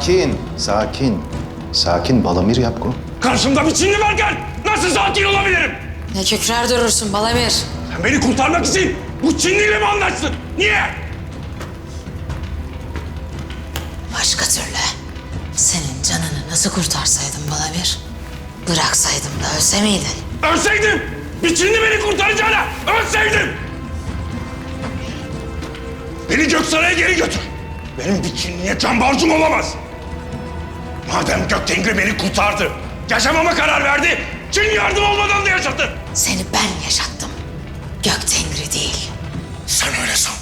Sakin, sakin. Sakin Balamir Yapko. Karşımda bir Çinli varken nasıl sakin olabilirim? Ne kükrer durursun Balamir. Sen beni kurtarmak için bu Çinliyle mi anlaştın? Niye? Başka türlü. Senin canını nasıl kurtarsaydım Balamir? Bıraksaydım da ölse miydin? Ölseydim! Bir Çinli beni kurtaracağına ölseydim! Beni Göksaray'a geri götür. Benim bir Çinliye can borcum olamaz. Madem Göktengri beni kurtardı, yaşamama karar verdi, Çin yardım olmadan da yaşatır. Seni ben yaşattım. Gök Tengri değil. Sen öyle san.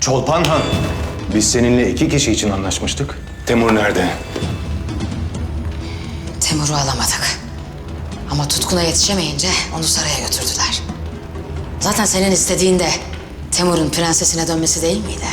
Çolpan Han. Biz seninle iki kişi için anlaşmıştık. Temur nerede? Temur'u alamadık. Ama tutkuna yetişemeyince onu saraya götürdüler. Zaten senin istediğin de Temur'un prensesine dönmesi değil miydi?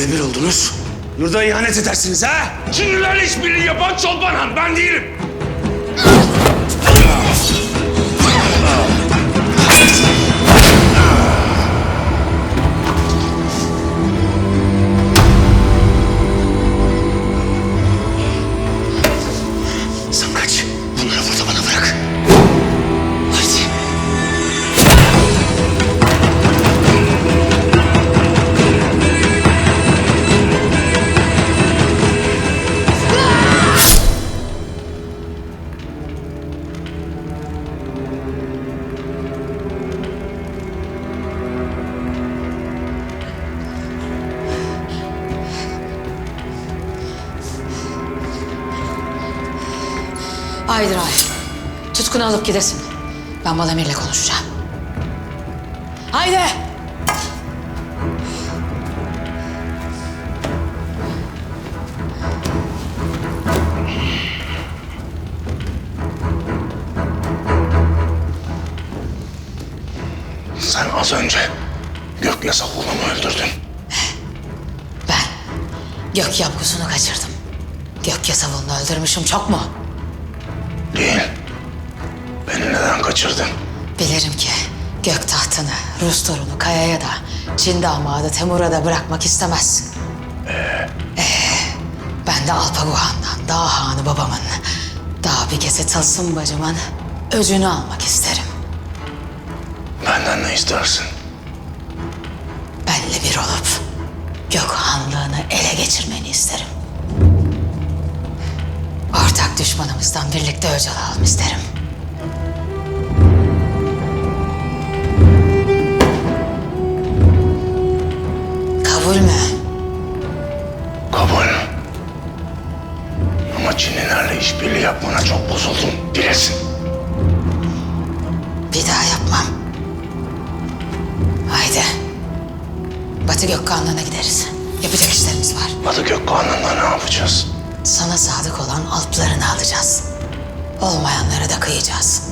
Çinlilerle bir oldunuz. Yurda ihanet edersiniz ha? Çinlilerle işbirliği yapan Çolpan Han, ben değilim. Haydi Rahim. Tutkunu alıp gidesin. Ben Balamir'le konuşacağım. Haydi. Sen az önce Gökle Savul'u mu öldürdün? Ben gök yapgusunu kaçırdım. Gök yasavulunu öldürmüşüm çok mu? Değil. Beni neden kaçırdın? Bilirim ki gök tahtını, Rus torunu Kaya'ya da, Çin damadı Temur'a da bırakmak istemezsin. Ee? ben de Alpaguhan'dan, Dağ Hanı babamın, Dağ bir kese Tılsım bacımın öcünü almak isterim. Benden ne istersin? Benle bir olup gök hanlığını ele geçirmeni isterim. Düşmanımızdan birlikte öcal alalım isterim. Kabul mü? Kabul. Ama Çinlilerle işbirliği yapmana çok bozuldum. Bilesin. Bir daha yapmam. Haydi. Batı Gökkanlığı'na gideriz. Yapacak işlerimiz var. Batı Gökkanlığı'nda ne yapacağız? Sana sadık olan alplarını alacağız. Olmayanlara da kıyacağız.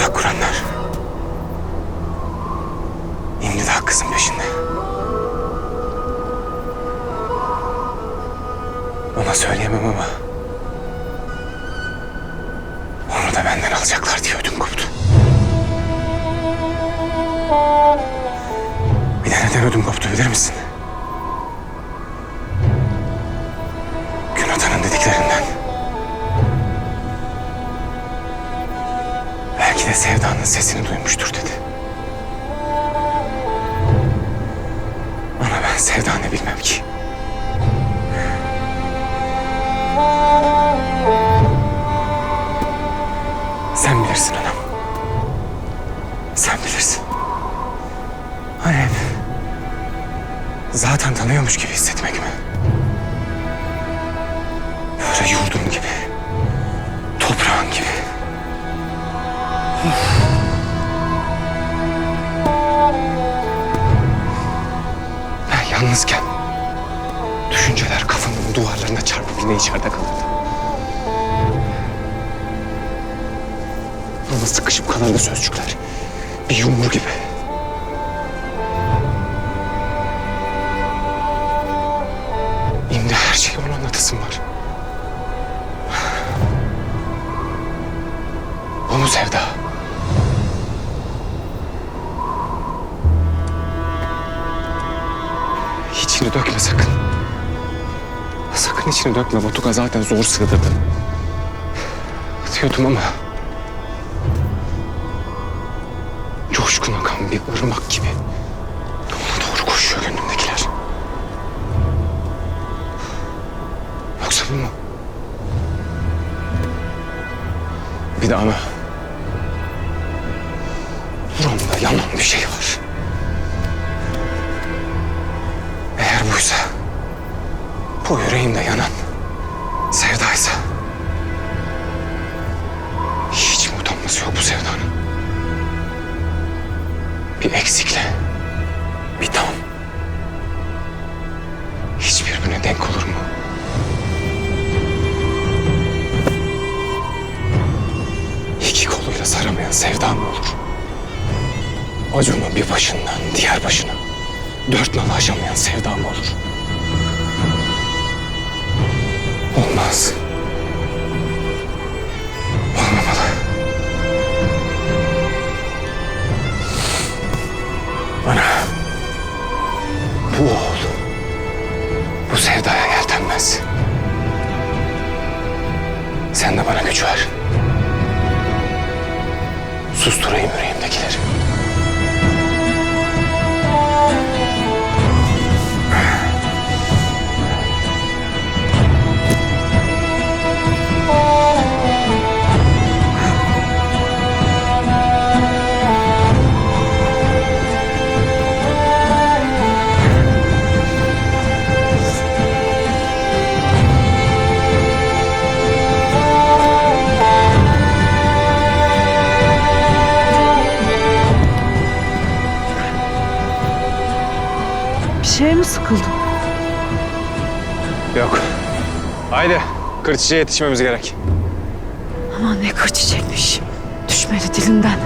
Tuzak kuranlar. Şimdi de kızın peşinde. Ona söyleyemem ama... Onu da benden alacaklar diye ödüm koptu. Bir de neden ödüm koptu bilir misin? De Sevda'nın sesini duymuştur dedi. Ama ben Sevda ne bilmem ki. Sen bilirsin anam. Sen bilirsin. Hani zaten tanıyormuş gibi hissetmek mi? Böyle yurdum gibi. Yalnızken düşünceler kafamın duvarlarına çarpıp yine içeride kalırdı. Ama sıkışıp kalırdı sözcükler. Bir yumru gibi. İmdi her şeyi ona anlatasım var. O mu sevda? Sakın içini dökme. Batuka zaten zor sığdırdın. Diyordum ama... Coşkun akan bir ırmak gibi. Ona doğru koşuyor gönlümdekiler. Yoksa bu mu? Bir de ana. Buramda yanan bir şey var. Eğer buysa, bu yüreğimde yanan sevdaysa, hiç mi utanması yok bu sevdanın? Bir eksikle, bir tam. Hiçbirbirine denk olur mu? İki koluyla saramayan sevda mı olur? Acunu bir başından diğer başına dört nala aşamayan sevda mı olur? Olmaz. Olmamalı. Bana bu oğul bu sevdaya yeltenmez. Sen de bana güç ver. Susturayım yüreğimdekileri. Sıkıldın? Yok. Haydi. Kırçıcıya yetişmemiz gerek. Aman ne kır çiçekmiş. Düşmedi dilinden.